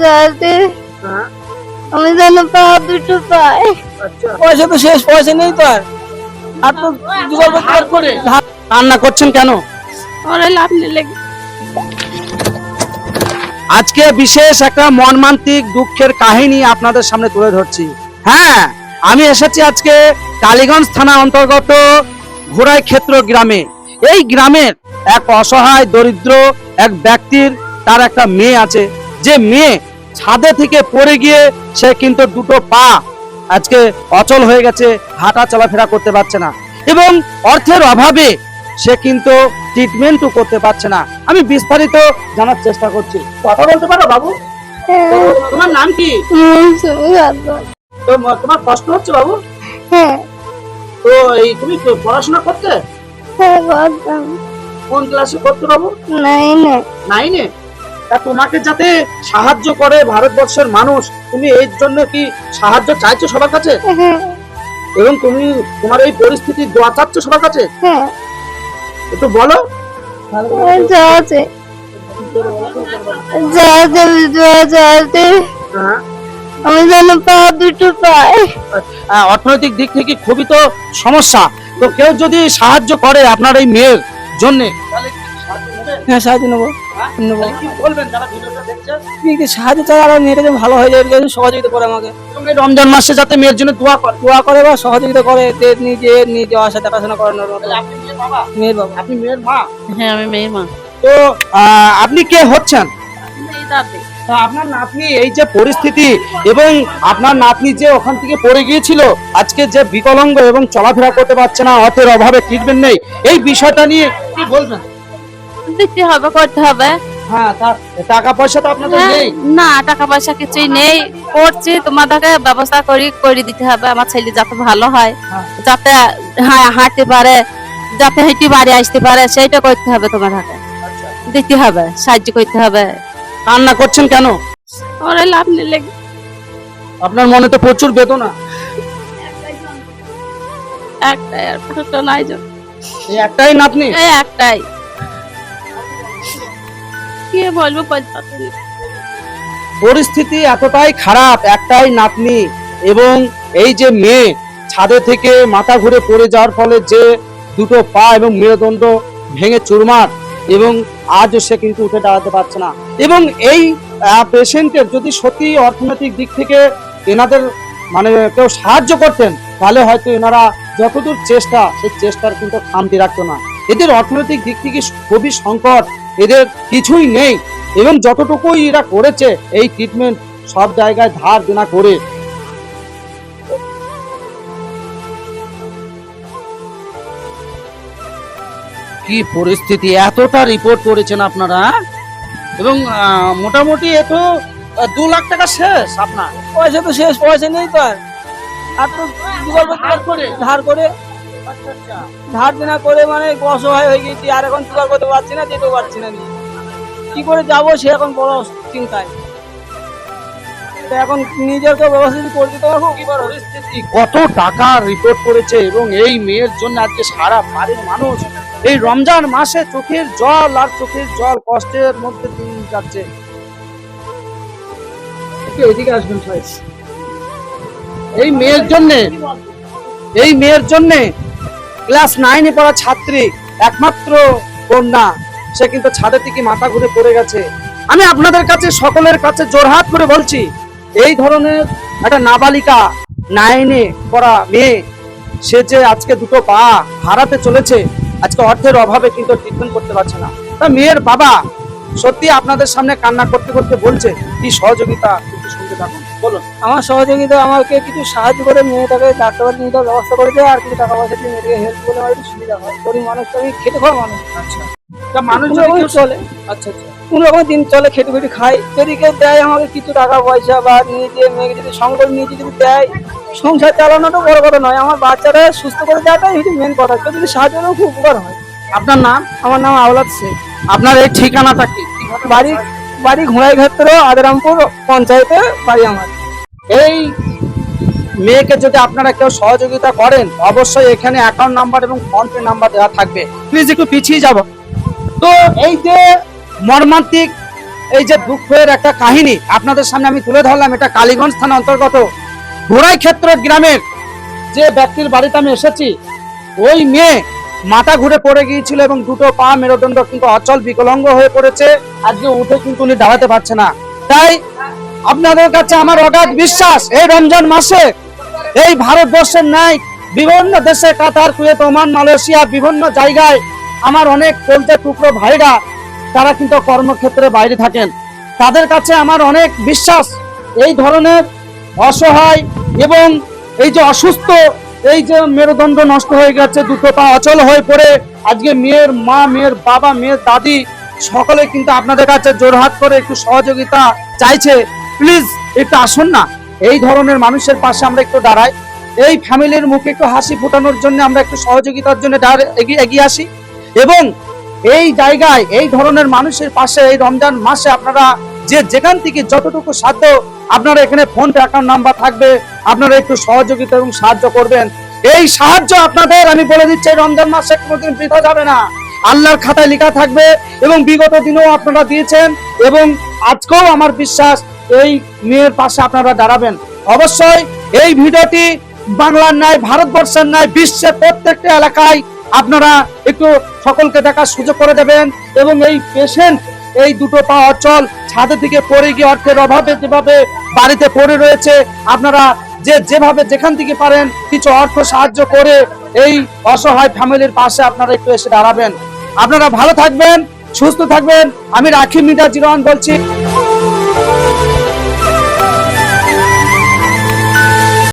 চাইতে আমি যেন পা দুটো পাই। পয়সা তো শেষ পয়সা নেই তো আর। আর তো জোগাড় করতে করে কান্না করছেন কেন? ওরা লাভ নিলে আজকে বিশেষ একটা মর্মান্তিক দুঃখের কাহিনী আপনাদের সামনে তুলে ধরছি। হ্যাঁ আমি এসেছি আজকে কালীগঞ্জ থানা অন্তর্গত ঘোড়াই ক্ষেত্র গ্রামে। এই গ্রামের এক অসহায় দরিদ্র এক ব্যক্তির তার একটা মেয়ে আছে। যে মেয়ে ছাদে থেকে পড়ে গিয়ে সে কিন্তু দুটো পা আজকে অচল হয়ে গেছে হাঁটা চলাফেরা করতে পারছে না। এবং অর্থের অভাবে সে কিন্তু ট্রিটমেন্টও করতে পারছে না। আমি বিস্তারিত জানার চেষ্টা করছি। কথা বলতে পারো বাবু? তো তোমার নাম কি? তোমার কষ্ট হচ্ছে বাবু? হ্যাঁ। তো এই তুমি পড়াশোনা করতে? হ্যাঁ কোন ক্লাসে করতে বাবু? নাই না নাইনে তা তোমাকে যাতে সাহায্য করে ভারতবর্ষের মানুষ তুমি এর জন্য কি সাহায্য চাইছো সবার কাছে? হ্যাঁ। এবং তুমি তোমার এই পরিস্থিতি দোয়া চাচ্ছ সবার কাছে? হ্যাঁ। একটু বলো। যাতে হ্যাঁ। আমি যেন পা দুটো পাই। অর্থনৈতিক দিক থেকে খুবই তো সমস্যা। তো কেউ যদি সাহায্য করে আপনার এই মেয়ের জন্য হ্যাঁ সাহায্য নেব। নেব বলবেন যারা ভিডিওটা দেখছে কিন্তু সাহায্য চাই আর মেয়েটা যেন ভালো হয়ে যায় সহযোগিতা করে আমাকে। রমজান মাসে যাতে মেয়ের জন্য দোয়া করে। দোয়া করে বা সহযোগিতা করে নিজে নিজে আসা দেখাশোনা করানোর মতো। আপনি মেয়ের বাবা? আপনি মেয়ের মা? হ্যাঁ আমি মেয়ের মা। তো আহ, আপনি কে হচ্ছেন? এই দাদি। তা আপনার নাতনি এই যে পরিস্থিতি এবং আপনার নাতনি যে ওখান থেকে পড়ে গিয়েছিল আজকে যে বিকলাঙ্গ এবং চলাফেরা করতে পারছে না অর্থের অভাবে ট্রিটমেন্ট নেই। এই বিষয়টা নিয়ে কি বলবেন? দিতে হবে করতে হবে। হ্যাঁ টাকা পয়সা তো আপনাদের হ্যাঁ, নেই। না টাকা পয়সা কিছুই নেই। করছি তোমাদেরকে ব্যবস্থা করি করে দিতে হবে। আমার ছেলে যাতে ভালো হয় হ্যাঁ। যাতে হ্যাঁ হাঁটতে পারে যাতে হেঁটে বাড়ি আসতে পারে সেইটা করতে হবে তোমাদেরকে। দিতে হবে সাহায্য করতে হবে। কান্না করছেন কেন? ওরা লাভ নিলে আপনার মনে তো প্রচুর বেদনা। একটাই আর নাই যে। এই একটাই নাতনি? এই একটাই। বলব। পরিস্থিতি এতটাই খারাপ, একটাই নাতনি এবং এই যে মেয়ে ছাদে থেকে মাথা ঘুরে পড়ে যাওয়ার ফলে যে দুটো পা এবং মেরুদণ্ড ভেঙে চুরমার এবং আজও সে কিন্তু উঠে দাঁড়াতে পারছে না এবং এই পেশেন্টের যদি সত্যি অর্থনৈতিক দিক থেকে এনাদের মানে কেউ সাহায্য করতেন, তাহলে হয়তো এনারা যতদূর চেষ্টা, সেই চেষ্টার কিন্তু খামতি রাখতো না এদের অর্থনৈতিক দিক থেকে খুবই সংকট এদের কিছুই নেই। এবং যতটুকুই এরা করেছে এই ট্রিটমেন্ট সব জায়গায় ধার দেনা করে। কি পরিস্থিতি? এতটা রিপোর্ট করেছেন আপনারা হ্যাঁ? এবং মোটামুটি এ তো আহ, দু লাখ টাকা শেষ আপনার। পয়সা তো শেষ পয়সা নেই তো আর। আর তো ধার করে। ধার দেনা করে মানে অসহায় হয়ে গেছি আর এখন জোগাড় করতে পারছি না যেতেও পারছি না কি করে যাব সে এখন বড় চিন্তায়। তো এখন নিজেকে ব্যবস্থা পারব পরিস্থিতি কত টাকা রিপোর্ট করেছে এবং এই মেয়ের জন্য আজকে সারা বাড়ির মানুষ। এই রমজান মাসে চোখের জল আর চোখের জল কষ্টের মধ্যে দিন যাচ্ছে। এদিকে আসবেন এই মেয়ের জন্য এই মেয়ের জন্য ক্লাস নাইনে পড়া ছাত্রী, একমাত্র কন্যা। সে কিন্তু ছাদের থেকে মাথা ঘুরে পড়ে গেছে। আমি আপনাদের কাছে, সকলের কাছে জোরহাত করে বলছি, এই ধরনের একটা নাবালিকা নাইনে পড়া মেয়ে, সে যে আজকে দুটো পা হারাতে চলেছে, আজকে অর্থের অভাবে কিন্তু ট্রিটমেন্ট করতে পারছে না। তা মেয়ের বাবা সত্যি আপনাদের সামনে কান্না করতে করতে বলছে কি সহযোগিতা শুনতে থাকুন। বলুন। আমার সহযোগিতা আমাকে কিছু সাহায্য করে মেয়েটাকে ডাক্তার নিয়ে যাওয়ার ব্যবস্থা করে দেয় আর কিছু টাকা পয়সা দিয়ে মেয়েটাকে হেল্প করে আমার একটু সুবিধা হয়। গরিব মানুষ তো আমি খেটে খাওয়া মানুষ। আচ্ছা। তা মানুষ চলে। আচ্ছা আচ্ছা। কোনো রকম দিন চলে খেটে খেটে খাই যদি কেউ দেয় আমাকে কিছু টাকা পয়সা বা নিজে মেয়েকে যদি সঙ্গ নিয়ে যদি দেয় সংসার চালানোটা বড় কথা নয়। আমার বাচ্চারা সুস্থ করে দেওয়াটাই মেন কথা। যদি সাহায্য খুব উপকার হয়। আপনার নাম? আমার নাম আওলাদ শেখ আপনার এই ঠিকানাটা কি? বাড়ি বাড়ি ঘোড়াই ক্ষেত্র আদরামপুর পঞ্চায়েতে বাড়ি আমার। এই মেয়েকে যদি আপনারা কেউ সহযোগিতা করেন অবশ্যই এখানে অ্যাকাউন্ট নাম্বার এবং ফোন পে নাম্বার দেওয়া থাকবে। প্লিজ একটু পিছিয়ে যাব। তো এই যে মর্মান্তিক এই যে দুঃখের একটা কাহিনী আপনাদের সামনে আমি তুলে ধরলাম এটা কালীগঞ্জ থানা অন্তর্গত ঘোড়াই ক্ষেত্র গ্রামের যে ব্যক্তির বাড়িতে আমি এসেছি ওই মেয়ে মাথা ঘুরে পড়ে গিয়েছিল এবং দুটো পা মেরুদণ্ড কিন্তু অচল বিকলঙ্গ হয়ে পড়েছে। আজকে উঠে কিন্তু উনি দাঁড়াতে পারছে না। তাই আপনাদের কাছে আমার অগাধ বিশ্বাস, এই রমজান মাসে, এই ভারতবর্ষের নাই বিভিন্ন দেশে কাতার, কুয়েত, ওমান, মালয়েশিয়া, বিভিন্ন জায়গায় আমার অনেক কলতে টুকরো ভাইরা, তারা কিন্তু কর্মক্ষেত্রে বাইরে থাকেন। তাদের কাছে আমার অনেক বিশ্বাস, এই ধরনের অসহায় এবং এই যে অসুস্থ এই যে মেরুদণ্ড নষ্ট হয়ে গেছে, দুটো পা অচল হয়ে পড়ে। আজকে মেয়ের মা, মেয়ের বাবা, মেয়ের দাদি, সকলে কিন্তু আপনাদের কাছে জোরহাত করে একটু সহযোগিতা চাইছে। প্লিজ, একটু আসুন না। এই ধরনের মানুষের পাশে আমরা একটু দাঁড়াই। এই ফ্যামিলির মুখে একটু হাসি ফোটানোর জন্য আমরা একটু সহযোগিতার জন্য এগিয়ে আসি। এবং এই জায়গায়, এই ধরনের মানুষের পাশে এই রমজান মাসে আপনারা যে যেখান থেকে যতটুকু সাধ্য আপনারা এখানে ফোন পে অ্যাকাউন্ট নাম্বার থাকবে, আপনারা একটু সহযোগিতা এবং সাহায্য করবেন। এই সাহায্য আপনাদের, আমি বলে দিচ্ছি, রমজান মাসে কোনোদিন বৃথা যাবে না। আল্লাহর খাতায় লেখা থাকবে এবং বিগত দিনেও আপনারা দিয়েছেন এবং আজকেও আমার বিশ্বাস এই মেয়ের পাশে আপনারা দাঁড়াবেন। অবশ্যই এই ভিডিওটি বাংলার নয় ভারতবর্ষের নয় বিশ্বের প্রত্যেকটা এলাকায় আপনারা একটু সকলকে দেখার সুযোগ করে দেবেন এবং এই পেশেন্ট এই দুটো পা অচল ছাদের দিকে পড়ে গিয়ে অর্থের অভাবে যেভাবে বাড়িতে পড়ে রয়েছে, আপনারা যে যেভাবে যেখান থেকে পারেন কিছু অর্থ সাহায্য করে এই অসহায় ফ্যামিলির পাশে আপনারা একটু এসে দাঁড়াবেন। আপনারা ভালো থাকবেন, সুস্থ থাকবেন। আমি রাখি মিটা জিরোয়ান বলছি।